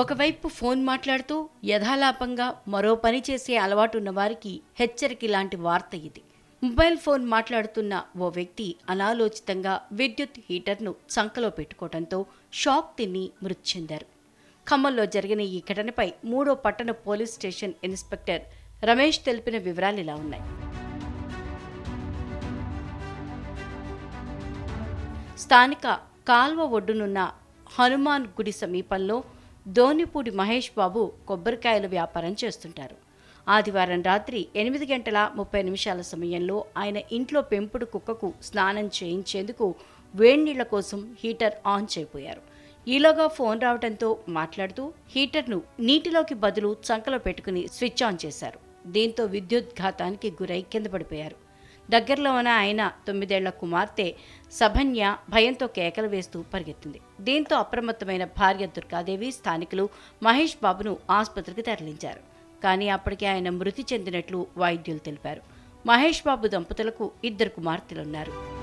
ఒకవైపు ఫోన్ మాట్లాడుతూ యథాలాపంగా మరో పని చేసే అలవాటు ఉన్నవారికి హెచ్చరిక లాంటి వార్త ఇది. మొబైల్ ఫోన్ మాట్లాడుతున్న ఓ వ్యక్తి అనాలోచితంగా విద్యుత్ హీటర్ను చంకలో పెట్టుకోవడంతో షాక్ తిని మృతి చెందారు. ఖమ్మంలో జరిగిన ఈ ఘటనపై మూడో పట్టణ పోలీస్ స్టేషన్ ఇన్స్పెక్టర్ రమేష్ తెలిపిన వివరాలు ఇలా ఉన్నాయి. స్థానిక కాల్వ ఒడ్డునున్న హనుమాన్ గుడి సమీపంలో దోనిపూడి మహేష్ బాబు కొబ్బరికాయల వ్యాపారం చేస్తుంటారు. ఆదివారం రాత్రి ఎనిమిది గంటల ముప్పై నిమిషాల సమయంలో ఆయన ఇంట్లో పెంపుడు కుక్కకు స్నానం చేయించేందుకు వేడినీళ్ళ కోసం హీటర్ ఆన్ చేయబోయారు. ఈలోగా ఫోన్ రావడంతో మాట్లాడుతూ హీటర్ను నీటిలోకి బదులు చంకలో పెట్టుకుని స్విచ్ ఆన్ చేశారు. దీంతో విద్యుత్ ఘాతానికి గురై కింద పడిపోయారు. దగ్గరలో ఉన్న ఆయన తొమ్మిదేళ్ళ కుమార్తె సభన్య భయంతో కేకలు వేస్తూ పరిగెత్తింది. దీంతో అప్రమత్తమైన భార్య దుర్గాదేవి స్థానికులు మహేష్ బాబును ఆసుపత్రికి తరలించారు. కానీ అప్పటికే ఆయన మృతి చెందినట్లు వైద్యులు తెలిపారు. మహేష్ బాబు దంపతులకు ఇద్దరు కుమార్తెలున్నారు.